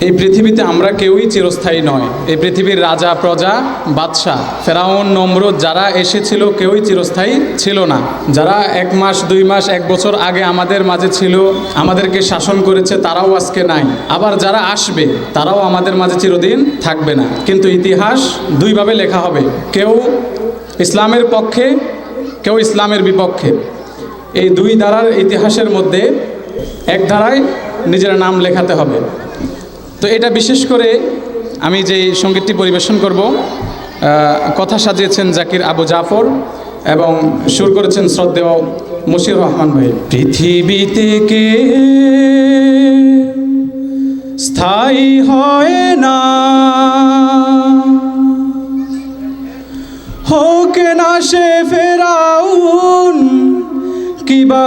এই পৃথিবীতে আমরা কেউই চিরস্থায়ী নয়। এই পৃথিবীর রাজা, প্রজা, বাদশাহ, ফেরাউন, নমরুদ যারা এসেছিল কেউই চিরস্থায়ী ছিল না। যারা এক মাস, দুই মাস, এক বছর আগে আমাদের মাঝে ছিল, আমাদেরকে শাসন করেছে, তারাও আজকে নাই। আবার যারা আসবে, তারাও আমাদের মাঝে চিরদিন থাকবে না। কিন্তু ইতিহাস দুইভাবে লেখা হবে। কেউ ইসলামের পক্ষে, কেউ ইসলামের বিপক্ষে। এই দুই ধারার ইতিহাসের মধ্যে এক ধারায় নিজের নাম লেখাতে হবে। তো এটা বিশেষ করে আমি যে সঙ্গীতটি পরিবেশন করব কথা সাজিয়েছেন জাকির আবু জাফর এবং সুর করেছেন শ্রদ্ধেয় মশির রহমান ভাই। পৃথিবীতে কে স্থায়ী হয় না? হোক না সে ফেরাউন কিবা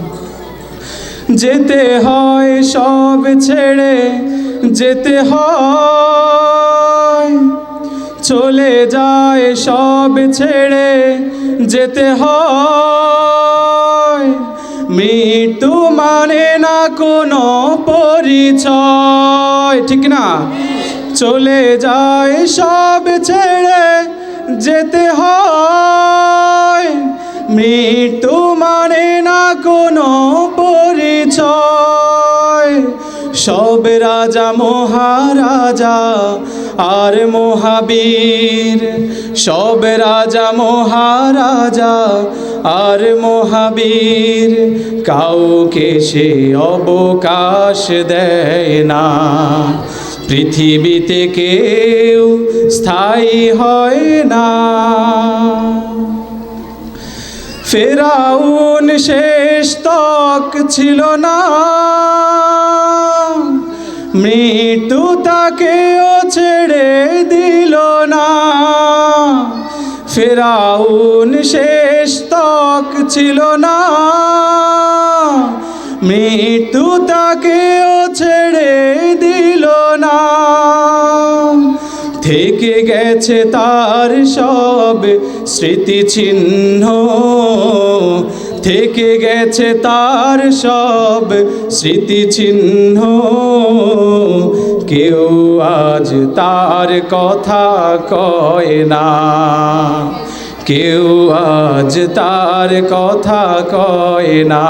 যেতে হয় সব ছেড়ে, যেতে হয়। চলে যায় সব ছেড়ে, যেতে হয়। মৃত্যু মানে না কোনো পরিচয়, ঠিক না? চলে যায় সব ছেড়ে, যেতে হয়। মৃত্যু মানে না কোনো সব রাজা, মহারাজা আর মহাবীর। সব রাজা, মহারাজা আর মহাবীর। কাউকে সে অবকাশ দেয় না। পৃথিবীতে কেউ স্থায়ী হয় না। ফেরাউন শেষ তক ছিল না। তাকেও ছেড়ে দিল না। ফেরাউন শেষ তক ছিল না। মৃত্যু তাকেও ছেড়ে দিল না। থেকে গেছে তার সব স্মৃতিচিহ্ন। থেকে গেছে তার সব স্মৃতিচিহ্ন। কেউ আজ তার কথা কয় না। কেউ আজ তার কথা কয় না।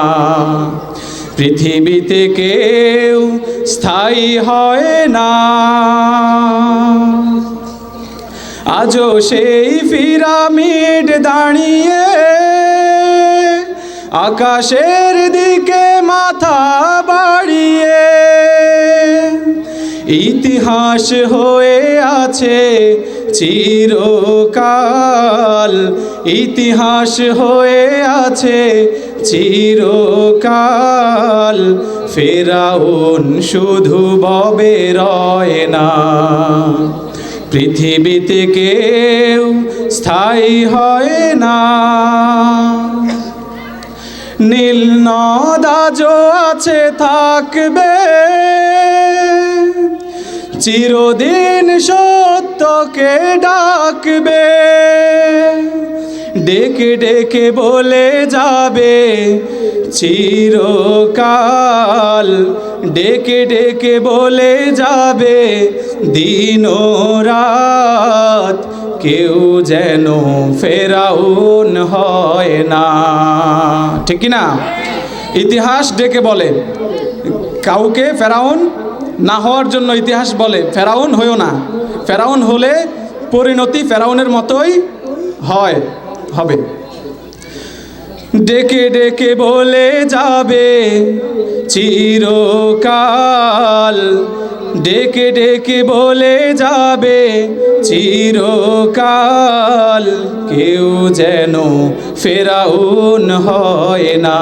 পৃথিবীতে কেউ স্থায়ী হয় না। আজও সেই পিরামিড দাঁড়িয়ে আকাশের দিকে মাথা বাড়িয়ে ইতিহাস হয়ে আছে চিরকাল। ইতিহাস হয়ে আছে চিরকাল। ফেরাউন শুধু ববে রয় না। পৃথিবীতে কেউ স্থায়ী হয় না। নীল নদাজও আছে, থাকবে চিরদিন সত্যকে ডাকবে। ডেকে ডেকে বলে যাবে, চিরকাল। ডেকে ডেকে বলে যাবে দিন রাত কেউ যেন ফেরাউন হয় না। ঠিক না? ইতিহাস ডেকে বলে, কাউকে ফেরাউন না হওয়ার জন্য ইতিহাস বলে, ফেরাউন হয়েও না। ফেরাউন হলে পরিণতি ফেরাউনের মতোই হয়, হবে। ডেকে ডেকে বলে যাবে চিরকাল ডেকে ডেকে বলে যাবে, চিরকাল কেউ যেন ফেরাউন হয় না।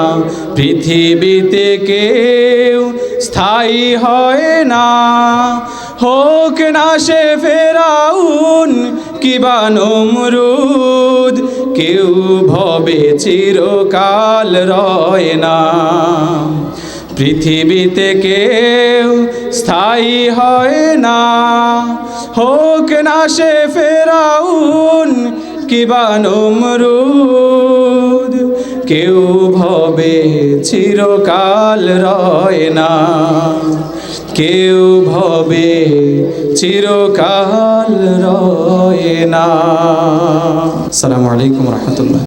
পৃথিবীতে কেউ স্থায়ী হয় না। হোক না সে ফেরাউন কিবা নমরুদ, কেউ ভবে চিরকাল রয় না। পৃথিবীতে কেউ স্থায়ী হয় না। হোক না সে ফেরাউন কিবা নমরুদ, কেউ ভবে চিরকাল রয় না। কেউ ভবে চিরকাল রয় না। আসসালামু আলাইকুম রহমতুল্লাহ।